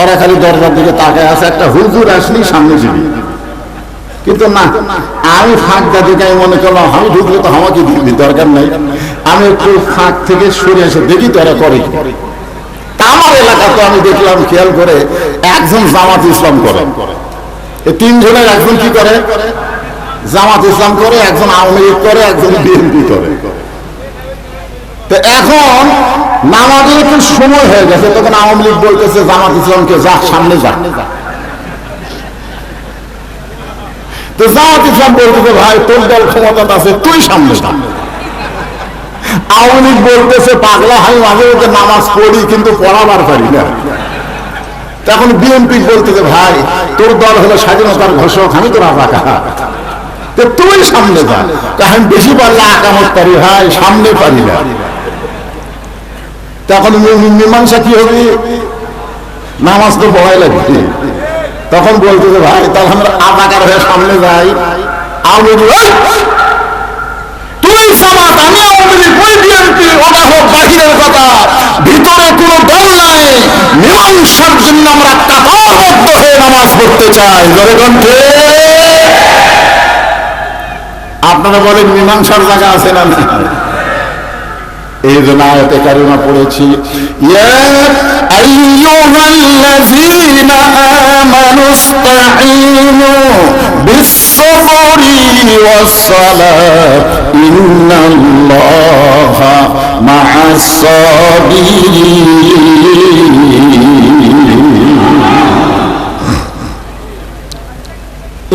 ওরা খালি দরজার দিকে তাকায় আছে, একটা হুজুর আসলি সামনে দিবি। কিন্তু না, আমি ফাঁক দিকে আমি মনে করলাম, আমি ঢুকলে তো আমাকে দরকার নাই। আমি একটু ফাঁক থেকে সরে এসে দেখি তো করে আমার এলাকা তো আমি দেখলাম, খেয়াল করে একজন জামাত ইসলাম করে। তিনজনের একজন কি করে? জামাত ইসলাম করে, একজন আওয়ামী লীগ করে, একজন বিএনপি করে। তো এখন নামাজের একটু সময় হয়ে গেছে, তখন আওয়ামী লীগ বলতেছে, জামাত ইসলামকে যা, সামনে যা। তো জামাত ইসলাম বলতেছে, ভাই, তোর দল ক্ষমতা আছে, তুই সামনে যা। আওয়ামী লীগ বলতেছে, পাগলা মাঝে মধ্যে নামাজ পড়ি, কিন্তু পড়াবার পারি না। তখন বিএনপি বলতেছে, ভাই, তোর দল হলো স্বাধীনতার ঘোষক, আমি তো তুই সামনে যা। আমি বেশি পারলে আকামত পারি, ভাই, সামনে পারি না। তখন মীমাংসা কি হবে? নামাজ তো ভয় লাগবে। তখন বলতে যে ভাই, তাহলে আমরা আধাকার হয়ে সামনে যাই। তুই হোক কথা। ভিতরে কোনো নাই। মীমাংসার জন্য আমরা নামাজ পড়তে চাই। আপনারা বলেন, মীমাংসার জায়গা আছে না এই জন্য আয়তে কারিমা পড়েছি। ইয়া আইয়ুহাল্লাযীনা আমানু ইসতাঈনু বিস-সাবরি ওয়াস-সালাত, ইন্নাল্লাহা মা'আস-সাবিরিন।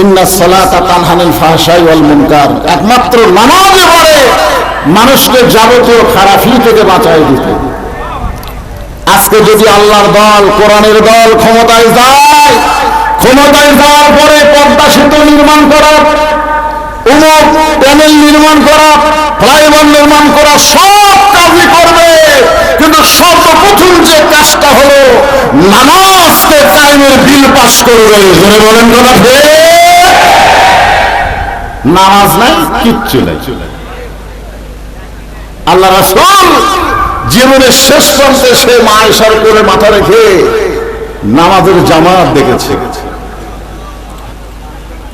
ইন্না সালাতা তানহানিল ফাহশাই ওয়াল মুনকার। একমাত্র নামাজে মানুষকে যাবতীয় খারাপি থেকে বাঁচায় দিতে। আজকে যদি আল্লাহর দল, কোরআনের দল ক্ষমতায় যায়, ক্ষমতায় যাওয়ার পরে পদ্মা সেতু নির্মাণ করা? নামাজ নাই, কিচ্ছু নাই। আল্লাহ রাসুল জীবনের শেষ প্রান্তে সে মায়েশার করে মাথা রেখে নামাজের জামাত দেখেছে।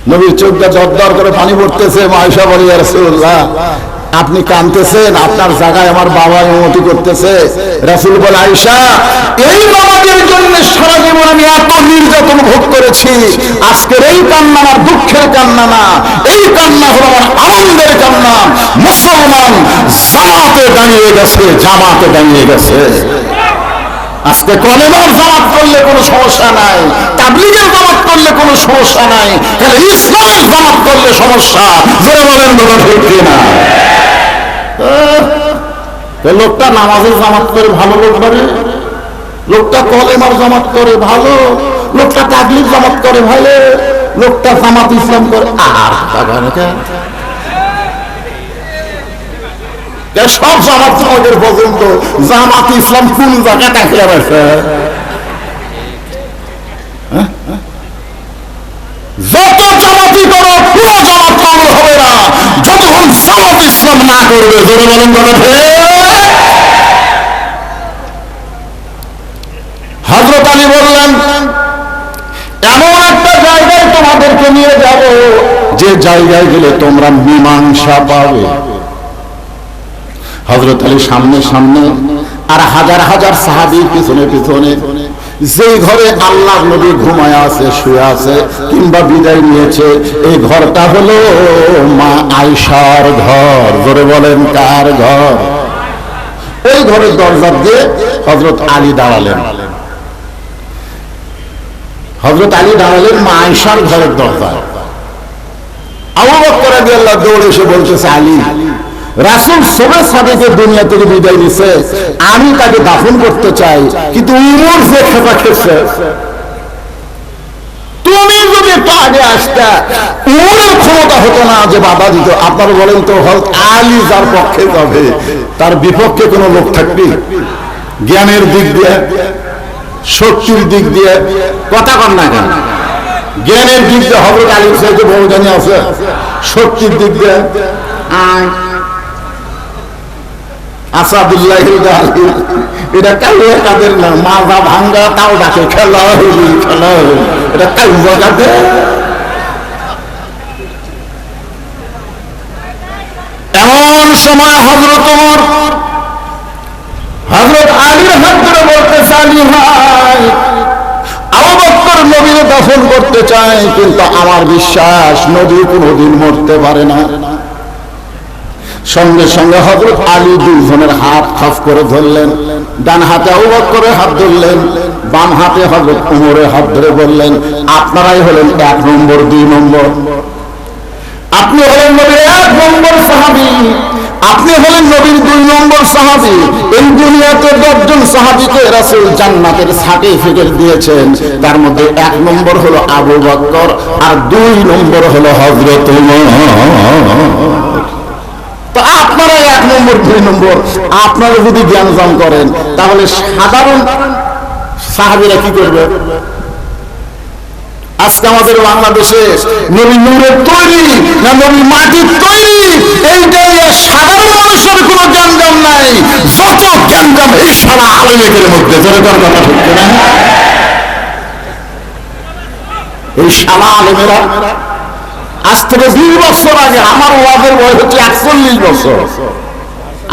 নবীর চোখটা জব্দার করে পানি পড়তেছে মায়েশা বলি, "ইয়া রাসূলুল্লাহ আপনি কানতেছেন, আপনার জায়গায় আমার বাবা অনুমতি করতেছে। রাসুল বল আইসা এই বাবাদের জন্য সারা জীবন আমি এত নির্যাতন ভোগ করেছি। আজকের এই কান্না আমার দুঃখের কান্না না। এই কান্না হলো আমার আনন্দের কান্না। মুসলমান জামাতে দাঁড়িয়ে গেছে, জামাতে দাঁড়িয়ে গেছে। আজকে কলেমার জামাত করলে কোনো সমস্যা নাই, তাবলিগের জামাত করলে কোনো সমস্যা নাই, তাহলে ইসলামের জামাত করলে সমস্যা, জোরে বলেন বলো ঠিক না লোকটা নামাজের জামাত করে ভালো লোক করে লোকটা কলেমার জামাত করে ভালো, লোকটা তাবলিগ জামাত করে ভালো, লোকটা জামাত ইসলাম করে, আর কেন? সব জামাত আমাদের পর্যন্ত জামাত ইসলাম কোন হ্যাঁ? যত জামাতি করো পুরো জামাত কবল হবে না। যতক্ষণ জামাত ইসলাম না করবে, জোরে হজরত আলী বললেন, এমন একটা জায়গায় তোমাদেরকে নিয়ে যাব, যে জায়গায় গেলে তোমরা মীমাংসা পাবে। হজরত আলী সামনে সামনে আর হাজার হাজার সাহাবির পিছনে পিছনে যে ঘরে আল্লাহ নবী ঘুমায় আছে, শুয়ে আছে কিংবা বিদায় নিয়েছে, এই ঘরটা হলো মা আয়সার ঘর। জোরে বলেন, কার ঘর? ওই ঘরের দরজা দিয়ে হজরত আলী দাঁড়ালেন। হজরত আলী দাঁড়ালেন মা আয়সার ঘরের দরজা আবু রাদিয়াল্লাহু দৌড়ে এসে বলতেছে, আলী রাসূল সবে সাদেকে দুনিয়া থেকে বিদায় নিছে। আমি তাকে দাফন করতে চাই, কিন্তু উমর যে খেপা খেয়েছে তুমি যদি উমরের ক্ষমতা হতো না যে দিত। বলেন তো আলী যার পক্ষে যাবে, তার বিপক্ষে কোনো লোক থাকবে? জ্ঞানের দিক দিয়ে, শক্তির দিক দিয়ে, কথা কন না কেন? জ্ঞানের দিক দিয়ে হজরত আলীর সাথে বড় জ্ঞানী আছে। শক্তির দিক দিয়ে আয় এমন সময় হজরত হজরত আলীর হাত ধরে বলতে চালি ভাই, আবু বকর নবীর দফন করতে চায় কিন্তু আমার বিশ্বাস নবী কোনোদিন মরতে পারে না। সঙ্গে সঙ্গে হজরত আলী দুইজনের হাত খাফ করে ধরলেন। ডান হাতে আবু বকরের হাত ধরলেন, বাম হাতে হজরত উমরের হাত ধরে বললেন, আপনারাই হলেন এক নম্বর, দুই নম্বর। আপনি হলেন নবীর এক নম্বর সাহাবি। আপনি হলেন নবীর দুই নম্বর সাহাবি। এই দুনিয়াতে দশজন সাহাবিকে রাসূল জান্নাতের সার্টিফিকেট দিয়েছেন। তার মধ্যে এক নম্বর হলো আবু বকর আর দুই নম্বর হলো হযরত ওমর আপনারা এক নম্বর, দুই নম্বর। আপনারা যদি জ্ঞান জাম করেন, তাহলে সাধারণ সাহাবিরা কি করবে? আজকে আমাদের বাংলাদেশে নবী নূরের তৈরি না নবী মাটির তৈরি? এইটা সাধারণ মানুষের কোনো জ্ঞানজাম নাই। যত জ্ঞানজাম এই সারা আলেমের মধ্যে। তার কথা ঠিক না এই সারা আলেমেরা আজ থেকে বিশ বছর আগে আমার ওয়াদের বয়স হচ্ছে একচল্লিশ বছর।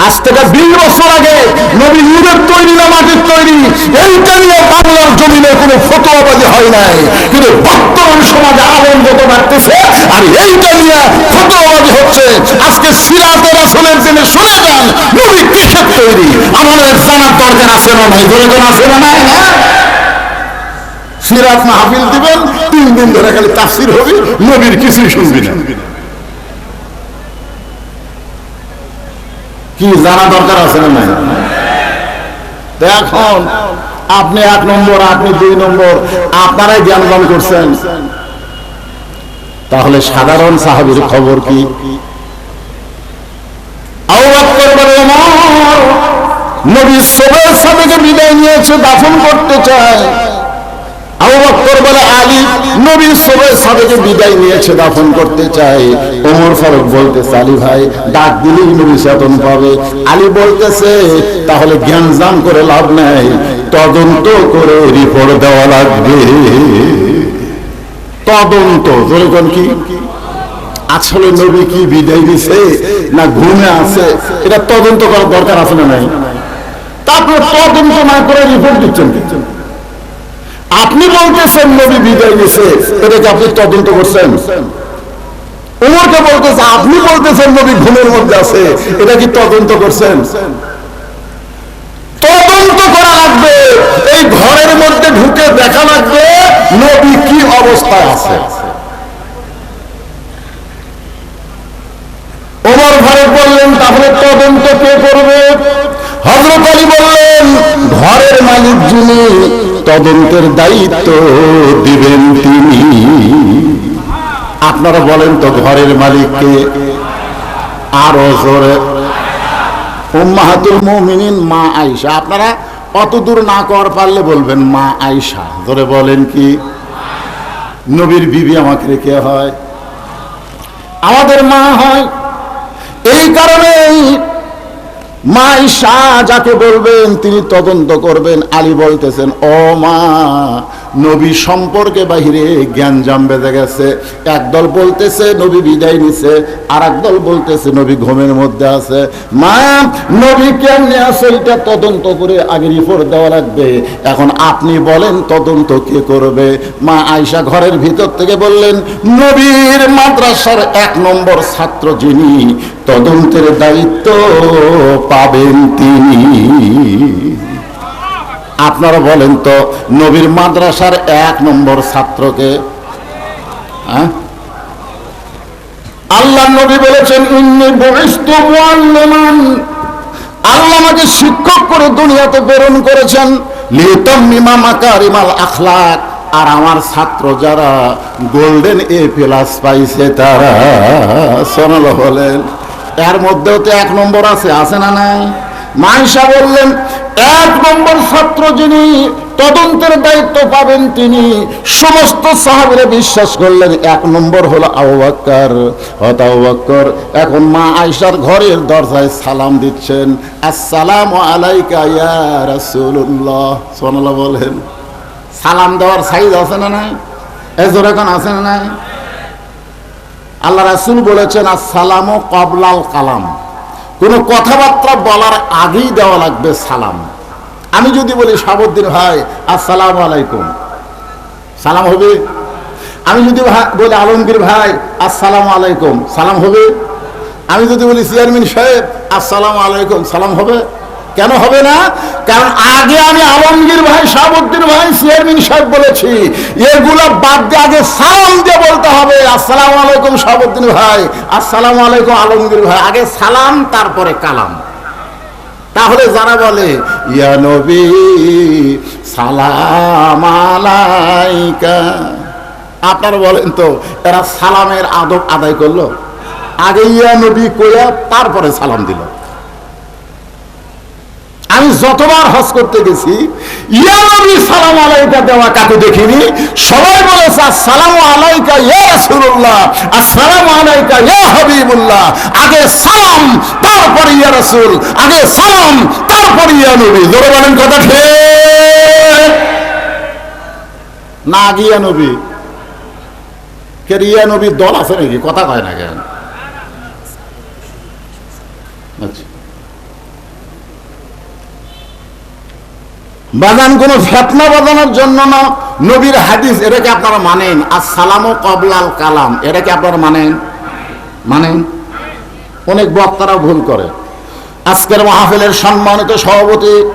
আজ থেকে বিশ বছর আগে নবী নূরের তৈরি না মাটির তৈরি, এইটা নিয়ে বাংলার জমিনে কোনো ফটোয়াবাজি হয় নাই। কিন্তু বর্তমান সমাজে আলেম যত বাড়তেছে, আর এইটা নিয়ে ফটোয়াবাজি হচ্ছে। আজকে সিরাতের আসলের জন্য শুনে যান নবী কিসের তৈরি। আমাদের জানার দরকার আছে না নাই? দরকার আছে না নাই? না সিরাত মাহফিল দিবেন তিন দিন ধরে খালি তাফসির হবে নবীর কিছুই শুনবি না। কি জানা দরকার আছে না নাই? এখন আপনি এক নম্বর আপনি দুই নম্বর আপনারাই জ্ঞানবান করছেন। তাহলে সাধারণ সাহাবির খবর কি? আবু বকর বলে, "ওমর, নবী সবের সাথে বিদায় নিয়েছে দাফন করতে চায়। তাহলে জ্ঞান জাম করে লাভ নাই, তদন্ত করে রিপোর্ট দেওয়া লাগবে। তদন্ত যেরকম কি? আসলে নবী কি বিদায় দিছে না ঘুমে আছে? এটা তদন্ত করার দরকার আছে না নাই? তারপরে তদন্ত না করে রিপোর্ট দিচ্ছেন আপনি বলতেছেন নবী বিদায় নিছে এটাকে আপনি তদন্ত করছেন? উমরকে বলতেছে, আপনি বলতেছেন নবী ঘুমের মধ্যে আছে, এটা কি তদন্ত করছেন? তদন্ত করা লাগবে। এই ঘরের মধ্যে ঢুকে দেখা লাগবে নবী কি অবস্থায় আছে ওমর ফারুক বললেন তাহলে তদন্ত কে করবে হজরত আলী বললেন ঘরের মালিক যিনি তদন্তের দায়িত্ব দিবেন তিনি। আপনারা বলেন তো ঘরের মালিককে আরও জোরে। উম্মাহাতুল মুমিনিন, মা আয়েশা। আপনারা অত দূর না কর পারলে বলবেন, মা আয়েশা। ধরে বলেন কি? নবীর বিবি আমাকে রেখে হয়। আমাদের মা হয়। এই কারণেই মা ঈশা যাকে বলবেন তিনি তদন্ত করবেন। আলী বলতেছেন ও মা নবী সম্পর্কে বাহিরে জ্ঞান জাম বেঁধে গেছে। একদল বলতেছে, নবী বিদায় নিছে আর একদল বলতেছে, নবী ঘুমের মধ্যে আছে। মা, নবী কেমনে আছে? এটা তদন্ত করে আগে রিপোর্ট দেওয়া লাগবে। এখন আপনি বলেন, তদন্ত কে করবে? মা আয়সা ঘরের ভিতর থেকে বললেন, নবীর মাদ্রাসার এক নম্বর ছাত্র যিনি, তদন্তের দায়িত্ব পাবেন তিনি। আপনারা বলেন তো, নবীর মাদ্রাসার এক নম্বর ছাত্রকে হ্যাঁ? আল্লাহ নবী বলেছেন আল্লাহ আমাকে শিক্ষক করে দুনিয়াতে প্রেরণ করেছেন আর আমার ছাত্র যারা গোল্ডেন এ প্লাস পাইছে, তারা সোনাল বলেন, এর মধ্যেও তো এক নম্বর আছে আছে না নাই? মাইশা বললেন, এক নম্বর ছাত্র যিনি তদন্তের দায়িত্ব পাবেন তিনি। সমস্ত সাহাবিরা বিশ্বাস করলেন, এক নম্বর হলো আবু বকর হত এখন মা আয়েশার ঘরের দরজায় সালাম দিচ্ছেন, আসসালামু আলাইকা ইয়া রাসূলুল্লাহ। সুবহানাল্লাহ বলেন, সালাম দেওয়ার সাইজ আছে না নাই? এজোর এখন আছে না নাই? আল্লাহ রাসূল বলেছেন, আসসালামু কবলাল কালাম। কোনো কথাবার্তা বলার আগেই দেওয়া লাগবে সালাম। আমি যদি বলি, সাবুদ্দিন ভাই, আসসালাম আলাইকুম। সালাম হবে? আমি যদি বলি, আলমগীর ভাই, আসসালাম আলাইকুম। সালাম হবে? আমি যদি বলি, চেয়ারম্যান সাহেব, আসসালাম আলাইকুম। সালাম হবে? কেন হবে না? কারণ আগে আমি আলমগীর ভাই সাবুদ্দিন ভাই, চেয়ারম্যান সাহেব বলেছি, এগুলো বাদ দিয়ে আগে সালাম দিয়ে বলতে হবে। আসসালাম আলাইকুম সাবুদ্দিন ভাই, আসসালাম আলাইকুম আলমগীর ভাই। আগে সালাম, তারপরে কালাম। তাহলে যারা বলে, ইয়া নবী, সালাম আলাইকা। আপনারা বলেন তো, এরা সালামের আদব আদায় করল? আগে ইয়া নবী কইয়া, তারপরে সালাম দিল। আমি যতবার হজ করতে গেছি সালাম আলাইকা দেওয়া কাকে দেখিনি? সবাই বলেছে আসসালামু আলাইকা, ইয়া রাসূলুল্লাহ। আসসালামু আলাইকা, ইয়া হাবিবুল্লাহ। আগে সালাম, তারপরে ইয়া রাসূল। আগে সালাম, তারপরে ইয়া নবী। জোরে বলেন কথা ঠিক? না, আগে ইয়া নবী। কে ইয়া নবীর দল আছে নাকি? কথা কয় না কেন আচ্ছা বাজান কোন ফেতনা বাজানোর জন্য না। নবীর হাদিস, এটাকে আপনারা মানেন। আর সালামও কবলাল কালাম, এটাকে আপনারা মানেন? মানেন? অনেক বক্তারা ভুল করে। আজকের মাহফিলের সম্মানিত সভাপতি,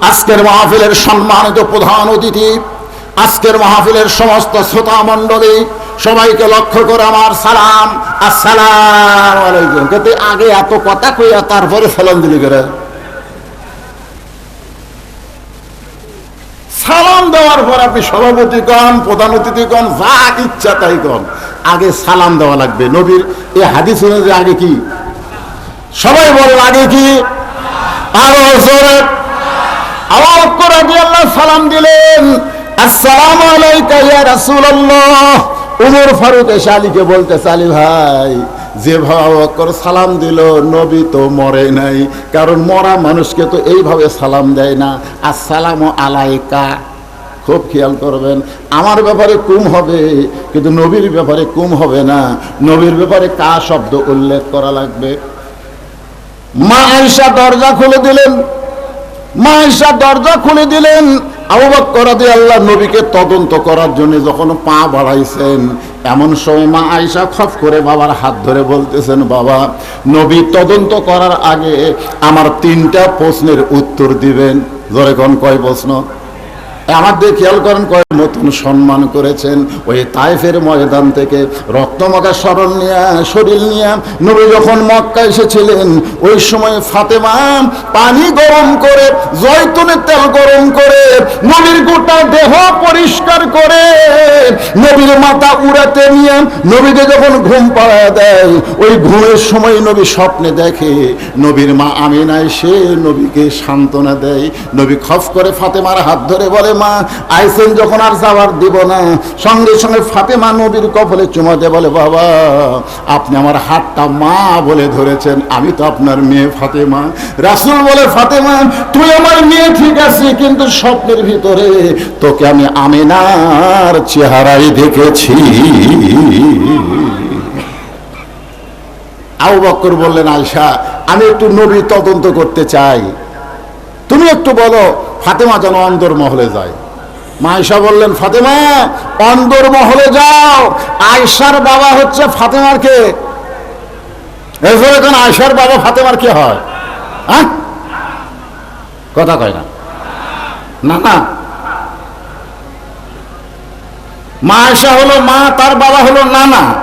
আজকের মাহফিলের সম্মানিত প্রধান অতিথি, আজকের মাহফিলের সমস্ত শ্রোতা মণ্ডলী, সবাইকে লক্ষ্য করে আমার সালাম। আসসালাম আলাইকুম। কিন্তু আগে এত কথা কইয়া তারপরে সালাম দিলি করে। সালাম আপনি সভাপতি কন প্রধান অতিথি কন যা ইচ্ছা তাই কন আগে সালাম দেওয়া লাগবে। নবীর হাদিস আগে কি? সবাই বলেন, আগে কি? আরও সালাম দিলেন আলাইকা উমর ফারুক এসে আলীকে বলতেছে, আলী ভাই, যে ভাবকর সালাম দিল, নবী তো মরে নাই। কারণ মরা মানুষকে তো এইভাবে সালাম দেয় না। আসসালামু আলাইকা। খুব খেয়াল করবেন, আমার ব্যাপারে কুম হবে, কিন্তু নবীর ব্যাপারে কুম হবে না। নবীর ব্যাপারে কা শব্দ উল্লেখ করা লাগবে? মা আয়সা দরজা খুলে দিলেন। মা আয়েশা দরজা খুলে দিলেন। আবু বকর আল্লাহ নবীকে তদন্ত করার জন্য যখন পা বাড়াইছেন, এমন সময় মা আয়সা খপ করে বাবার হাত ধরে বলতেছেন, বাবা, নবী তদন্ত করার আগে আমার তিনটা প্রশ্নের উত্তর দিবেন। জোরে কোন কয় প্রশ্ন। আমার দিয়ে খেয়াল করেন কয়েক নতুন সম্মান করেছেন। ওই তাইফের ময়দান থেকে রক্তমাখা সরল নিয়ে, শরীর নিয়ে নবী যখন মক্কা এসেছিলেন, ওই সময় ফাতেমা পানি গরম করে, জয়তুনের তেল গরম করে, নবীর গোটা দেহ পরিষ্কার করে, নবীর মাথা উড়াতে নিয়ে নবীকে যখন ঘুম পাড়া দেয়, ওই ঘুমের সময় নবী স্বপ্নে দেখে, নবীর মা আমিনায় সে নবীকে সান্ত্বনা দেয়। নবী খফ করে ফাতেমার হাত ধরে বলে মা আইসেন যখন আর যাওয়ার দিব না। সঙ্গে সঙ্গে ফাতেমা নবীর কপালে চুমা দিয়ে বলে, বাবা, আপনি আমার হাতটা মা বলে ধরেছেন, আমি তো আপনার মেয়ে ফাতেমা। রাসুল বলে, ফাতেমা, তুই আমার মেয়ে, ঠিক আছে, কিন্তু স্বপ্নের ভিতরে তোকে আমি আমিনার চেহারাই দেখেছি। আউ বক্কর বললেন আয়সা আমি একটু নবী তদন্ত করতে চাই। তুমি একটু বলো ফাতেমা যেন অন্দর মহলে যায়। মা আয়সা বললেন, ফাতেমা অন্দর মহলে যাও। আয়সার বাবা হচ্ছে ফাতেমার কে? এরপরে এখন আয়সার বাবা ফাতেমার কে হয়? হ্যাঁ? কথা কয় না। না না। মা আয়সা হলো মা, তার বাবা হলো নানা।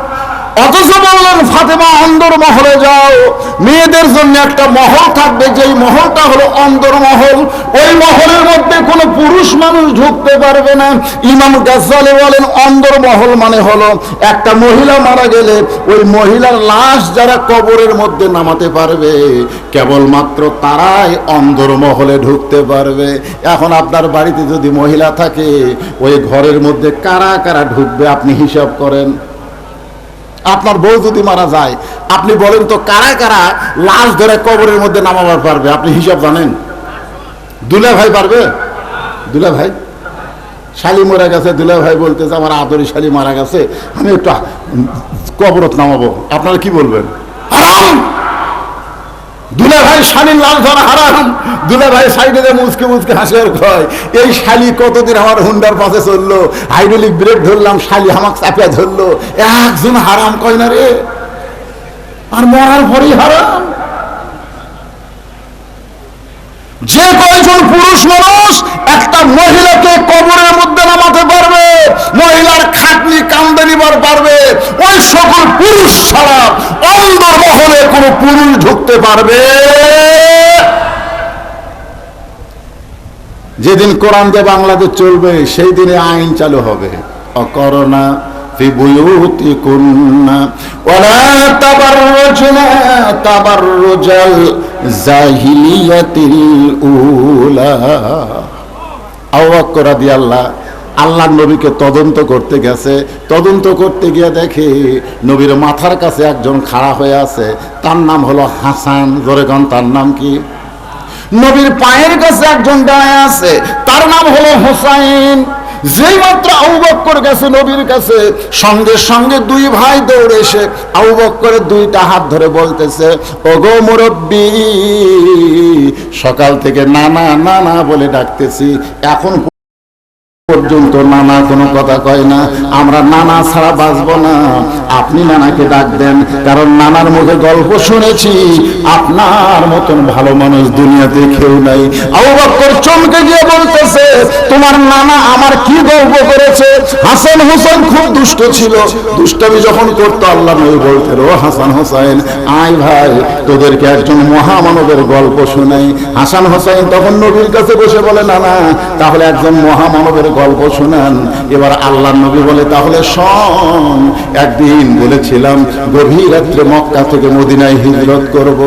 অথচ বললেন, ফাতেমা অন্দর মহলে যাও। মেয়েদের জন্য একটা মহল থাকবে, যেই মহলটা হলো অন্দর মহল। ওই মহলের মধ্যে কোনো পুরুষ মানুষ ঢুকতে পারবে না। ইমাম গাজ্জালি বলেন, অন্দর মহল মানে হলো একটা মহিলা মারা গেলে ওই মহিলার লাশ যারা কবরের মধ্যে নামাতে পারবে, কেবলমাত্র তারাই অন্দর মহলে ঢুকতে পারবে। এখন আপনার বাড়িতে যদি মহিলা থাকে, ওই ঘরের মধ্যে কারা কারা ঢুকবে আপনি হিসাব করেন। আপনার বউ যদি মারা যায় আপনি বলেন তো কারা কারা লাশ ধরে কবরের মধ্যে নামাবার পারবে? আপনি হিসাব জানেন? দুলা ভাই পারবে? দুলা ভাই? শালি মারা গেছে, দুলা ভাই বলতেছে, আমার আদরি শালি মারা গেছে, আমি একটু কবরত নামাবো। আপনারা কি বলবেন? দুলা ভাই শালির লাল ধরা হারাম। দুলা ভাই সাইডে দিয়ে মুচকে মুচকে হাসি আর এই শালি কতদিন আমার হুন্ডার পাশে চলল? হাইড্রোলিক ব্রেক ধরলাম, শালি হামাক চাপিয়া ধরলো। একজন হারাম কয় না রে? আর মরার পরেই হারাম যে কয়জন পুরুষ মানুষ একটা মহিলাকে কবরের মধ্যে নামাতে পারবে, মহিলার খাটনি কান্দে নিবার পারবে, ওই সকল পুরুষ ছাড়া অন্ধ মহলে কোন পুরুষ ঢুকতে পারবে। যেদিন কোরআন যে বাংলাদেশ চলবে, সেই দিনে আইন চালু হবে। অকরণা في بيوتكن ولا تبرجن تبرج الجاهلية الأولى আল্লাহ রাদিয়াল্লাহ আল্লাহ নবীকে তদন্ত করতে গেছে তদন্ত করতে গিয়ে দেখে নবীর মাথার কাছে একজন খাড়া হয়ে আছে তার নাম হলো হাসান জোরেগন তার নাম কি নবীর পায়ের কাছে একজন দাঁড়ায় আছে তার নাম হলো হোসাইন যেই মাত্র আউবক্কর বক্কর গেছে নবীর কাছে, সঙ্গে সঙ্গে দুই ভাই দৌড়ে এসে বক্করের দুইটা হাত ধরে বলতেছে, ওগো মুরব্বী, সকাল থেকে নানা নানা বলে ডাকতেছি, এখন পর্যন্ত নানা কোনো কথা কয় না। আমরা নানা ছাড়া বাঁচবো না। আপনি নানাকে ডাক দেন, কারণ নানার মুখে গল্প শুনেছি। আপনার মতন ভালো মানুষ দুনিয়াতে কেউ নাই। আবু চমকে গিয়ে বলতেছে, তোমার নানা আমার কি গল্প করেছে? হাসান হোসেন খুব দুষ্ট ছিল। দুষ্টামি যখন করতো, আল্লাহ নবী বলতেন, ও হাসান হোসেন, আয় ভাই, তোদেরকে একজন মহামানবের গল্প শোনাই। হাসান হোসেন তখন নবীর কাছে বসে বলে, নানা, তাহলে একজন মহামানবের গল্প শোনান। এবার আল্লাহ নবী বলে, তাহলে শোন, একদিন বলেছিলাম গভীর রাত্রে মক্কা থেকে মদিনায় হিজরত করব।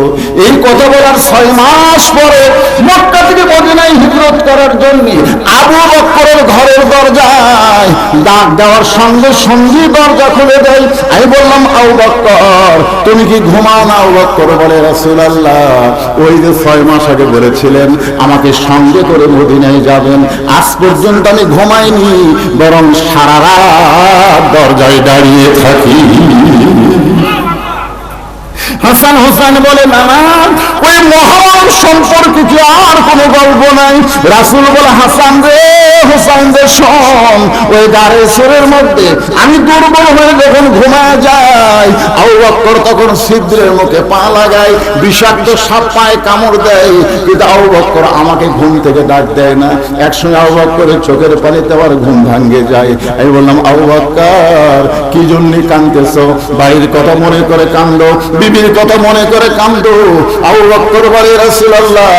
এই কথা বলার ছয় মাস পরে মক্কা থেকে মদিনায় হিজরত করার জন্য আবু বক্করের ঘরের দরজায় ডাক দেওয়ার সঙ্গে সঙ্গে দরজা খুলে দেয়। আমি বললাম, আবু বক্কর, তুমি কি ঘুমাও না? আবু বক্কর বলে, রাসূলুল্লাহ, ওই যে ছয় মাস আগে বলেছিলেন আমাকে সঙ্গে করে মদিনায় যাবেন। আজ পর্যন্ত আমি ঘুমাইনি বরং সারা দরজায় দাঁড়িয়ে থাকি। হাসান হোসেন বলে নানা ওই মহান সম্পর্কে কি আর কোনো গল্প নাই? রাসুল বলে, হাসান রে, হোসেন রে, শোন, ওই গাড়ে সুরের মধ্যে আমি দুর্বল হয়ে যখন ঘুমায় যাই, আবু বক্কর তখন ছিদ্রের মুখে পা লাগায়, বিষাক্ত সাপ পায়ে কামড় দেয়, কিন্তু আবু বক্কর আমাকে ঘুম থেকে ডাক দেয় না। একসঙ্গে আবু বক্করের চোখের পানিতে আবার ঘুম ভাঙ্গে যায়। আমি বললাম, আবু বক্কর, কি জন্য কান্দতেছ বাড়ির কথা মনে করে কান্দো বিবির কথা মনে করে কান্দো। রাসূলুল্লাহ,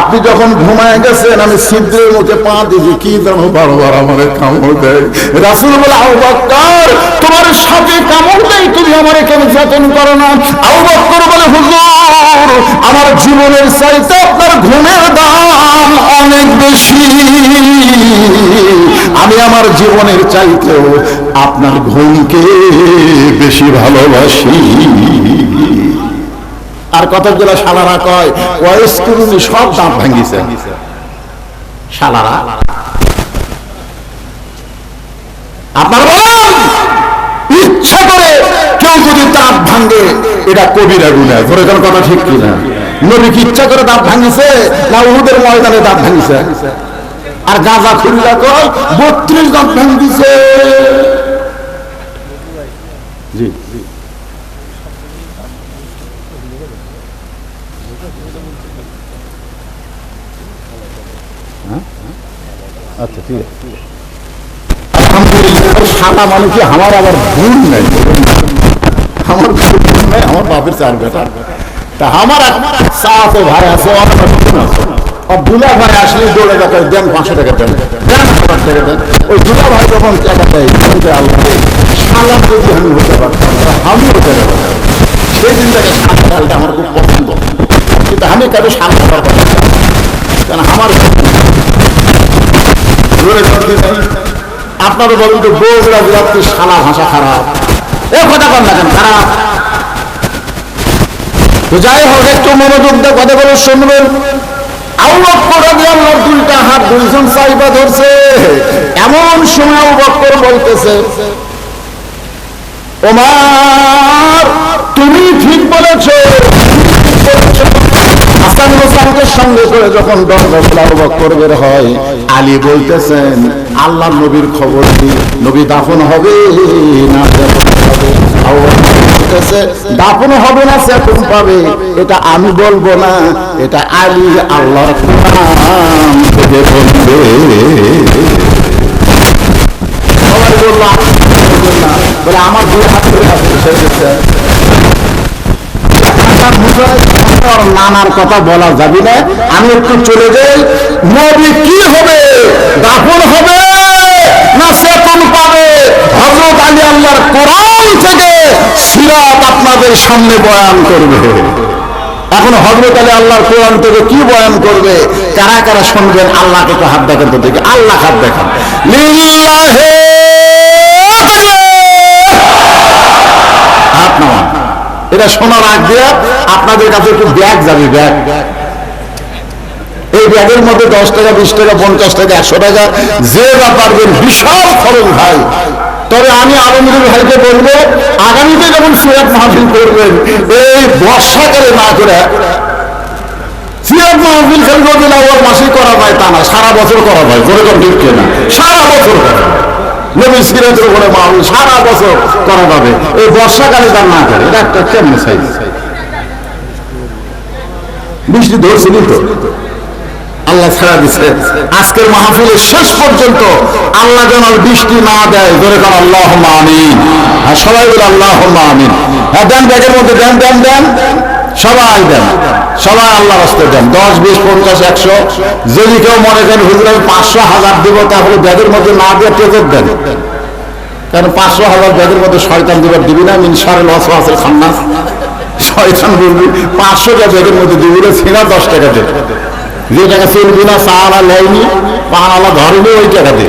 আপনি যখন ঘুমায় গেছেন, আমি ছিদ্রের মুখে পা দিয়েছি কি জানো বারবার আমারে কামড় দেয়? রাসূল বলে, আবু বক্কর, তোমার সাথে কামড় দেয়, তুমি আমারে কেন যতন করো না? আবু বক্কর বলে, হুজুর, আমার জীবনের চাইতে আপনার ঘুমের দাম অনেক বেশি। আমি আমার জীবনের চাইতেও আপনার ঘুমকে বেশি ভালোবাসি। আর কতগুলো শালারা কয় কুরুনি সব দাঁত ভাঙ্গিছে। শালারা। আপনার ইচ্ছা করে কেউ যদি দাঁত ভাঙ্গে এটা কবিরা ধরে কোন কথা ঠিক নবী কি ইচ্ছা করে দাঁত ভাঙিছে, না উহুদের ময়দানে দাঁত ভাঙিছে? আর গাঁজা খুললা কয়, বত্রিশ দাঁত ভাঙিছে। জি। আচ্ছা ঠিক আছে। আমার আবার ভুল আমার নাই, আমার বাপের চার বেটা। তা আমার ভাই আছে দুলা ভাই আসলে দৌড়ে দেন পাঁচশো টাকা দেন। দেন হাজার টাকা দেন। ওই দুলা ভাই যখন টাকা দেয় আল্লাহ সালাম যদি আমি হতে পারতাম আমি হতে পারতাম। সেই আমার খুব পছন্দ। কিন্তু আমি কারও সামনে পারব কারণ আমার। আপনারা বলেন তো বউরা বিরাট সালা ভাষা খারাপ। এ কথা কন না কেন, খারাপ। তো যাই হোক, একটু মনোযোগ দিয়ে শুনবেন। করে দুইজন সাইবা ধরছে। এমন সময় বলতেছে তুমি ঠিক বলেছ হাসান সঙ্গে করে যখন হয়, আলী বলতেছেন, আল্লাহ নবীর খবর নবী, দাফন হবে না দাফন হবে না পাবে এটা আমি বলব না, এটা আলী থেকে বলবে। সবাই আমার দুই হাত ধরে মুখে আমার নানার কথা বলা না। আমি একটু চলে যাই। নবী কি হবে? দাফন হবে? না পাবে? হজরত আলী আল্লাহর কোরআন থেকে সিরাত আপনাদের সামনে বয়ান করবে। এখন হজরত আলী আল্লাহর কোরআন থেকে কি বয়ান করবে? কারা কারা শুনবেন? আল্লাহকে তো হাত দেখান তো দেখি আল্লাহ হাত দেখান। লিল্লাহে হাত নামান এটা শোনার আগ দিয়ে আপনাদের কাছে একটু ব্যাগ যাবে ব্যাগ। এই ব্যাগের মধ্যে দশ টাকা, বিশ টাকা, পঞ্চাশ টাকা, একশো টাকা, যে বা পারবেন, বিশাল খরচ ভাই। তবে আমি আলমগীর ভাইকে বলব, আগামীতে যখন সিরাত মাহফিল করবেন, এই বর্ষাকালে না করে, সিরাত মাহফিল খেলব রবিউল আউয়াল মাসেই করা হয় তা না, সারা বছর করা হয় জোরে কম ঠিক না সারা বছর করা হয় নবী উপরে সারা বছর করা যাবে। এই বর্ষাকালে তার না করে কেমন বৃষ্টি তো। আল্লাহ ছাড়া দিচ্ছে আজকের মাহফিলের শেষ পর্যন্ত আল্লাহ যেন বৃষ্টি না দেয় ধরে কারণ আল্লাহ আমিন। আর সবাই বলে আল্লাহ আমিন। হ্যাঁ দেন ব্যাগের মধ্যে, দেন দেন দেন। সবাই দেন, সবাই আল্লাহ রাস্তায় দেন। দশ, বিশ, পঞ্চাশ, একশো, যদি কেউ মনে করেন, হুজুর, আমি পাঁচশো হাজার দিব, তাহলে ব্যাগের মধ্যে না দিয়ে টেজের দেন। কারণ পাঁচশো হাজার ব্যাগের মধ্যে শয়তান দিবার দিবি না মিনসার লস আছে খান্নাস শয়তান বলবি পাঁচশোটা ব্যাগের মধ্যে দিবি না ছিনা দশ টাকা দে। যে টাকা চলবি না, চালা নেয়নি পানালা ধরেনি, ওই টাকা দে।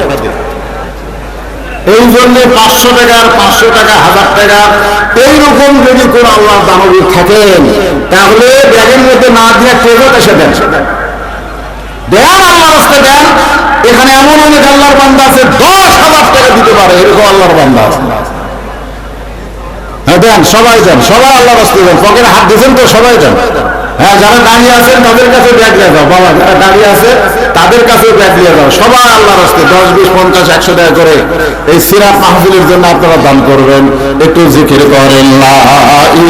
এই জন্য পাঁচশো টাকা পাঁচশো টাকা, হাজার টাকা, এইরকম কোন আল্লাহ দানবী থাকেন। তাহলে ব্যাগের মধ্যে না দিয়ে ট্রেজত এসে দেন। দেন দেন। এখানে এমন অনেক আল্লাহর বান্দা আছে, দশ হাজার টাকা দিতে পারে, এরকম আল্লাহর বান্দা আছে। হ্যাঁ দেন, সবাই দেন সবাই আল্লাহ রাস্তা দেন পকেটে হাত দিয়েছেন তো, সবাই দেন হ্যাঁ যারা দাঁড়িয়ে আছেন, তাদের কাছে ব্যাগ নিয়ে যাও। বাবা, যারা দাঁড়িয়ে আছে, তাদের কাছে ব্যাগ নিয়ে যাও। সবাই আল্লাহ রাস্তায় দশ, বিশ, পঞ্চাশ, একশো টাকা করে এই সিরাত মাহফিলের জন্য আপনারা দান করবেন। একটু জিকির করেন লা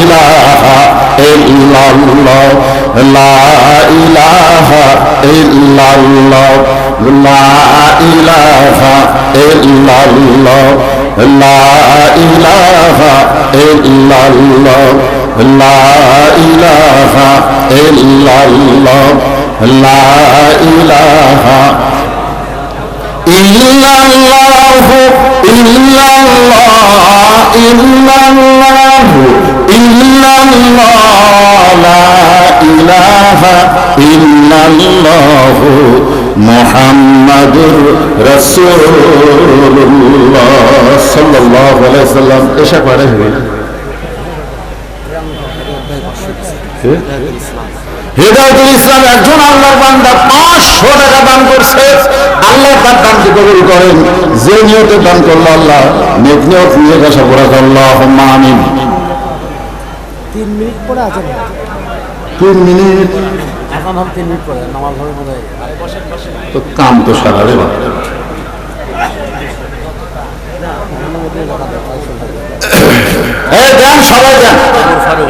ইলাহা ইল্লাল্লাহ, লা ইলাহা ইল্লাল্লাহ লা ইলাহা ইল্লাল্লাহু ইল্লাল্লাহ ইল্লাল্লাহু ইল্লাল্লাহ লা ইলাহা ইল্লাল্লাহু মুহাম্মাদুর রাসূলুল্লাহ সাল্লাল্লাহু আলাইহি সাল্লাম এসা পারে হবে হেদায়তুল ইসলাম একজন আল্লাহর বান্দা পাঁচশো টাকা দান করছে। আল্লাহ তার দানকে কবুল করেন। যে নিয়তে দান করল আল্লাহ নেক নিয়ত নিয়ে করা আল্লাহ আমিন। তিন মিনিট পরে আছে তিন মিনিট। এখন হবে তিন মিনিট পরে নামাজ হবে বোধ তো কাম তো সারা রে। এই দেন সবাই দেন। ফারুক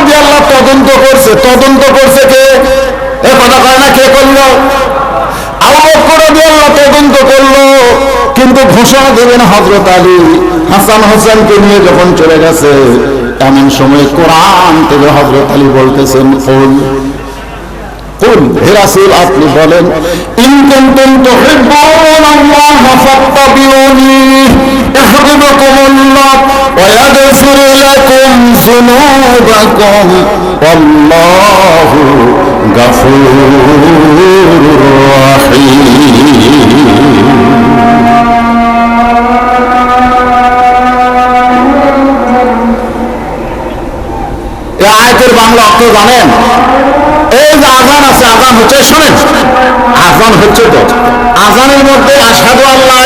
আবু আল্লাহ তদন্ত করছে। তদন্ত করছে কে? এ কথা কয় না, কে করল? আল্লাহ তদন্ত করল, কিন্তু ঘোষণা দেবেন হজরত আলী। হাসান হোসেনকে নিয়ে যখন চলে গেছে, এমন সময় কোরআন থেকে হজরত আলী বলতেছেন কুল হে রাসূল, আপনি বলেন, ইন কুনতুম তুহিব্বুনা আল্লাহ ফাত্তাবিউনি ইহদিবকুমুল্লাহ ওয়া ইয়াগফির লাকুম যুনুবাকুম ওয়াল্লাহু গাফুরুর রাহিম। আয়াতের বাংলা অর্থ জানেন? এই যে আজান আছে আজান হচ্ছে শোনেন? আজান হচ্ছে তো। আজানের মধ্যে আসাদু আল্লাহ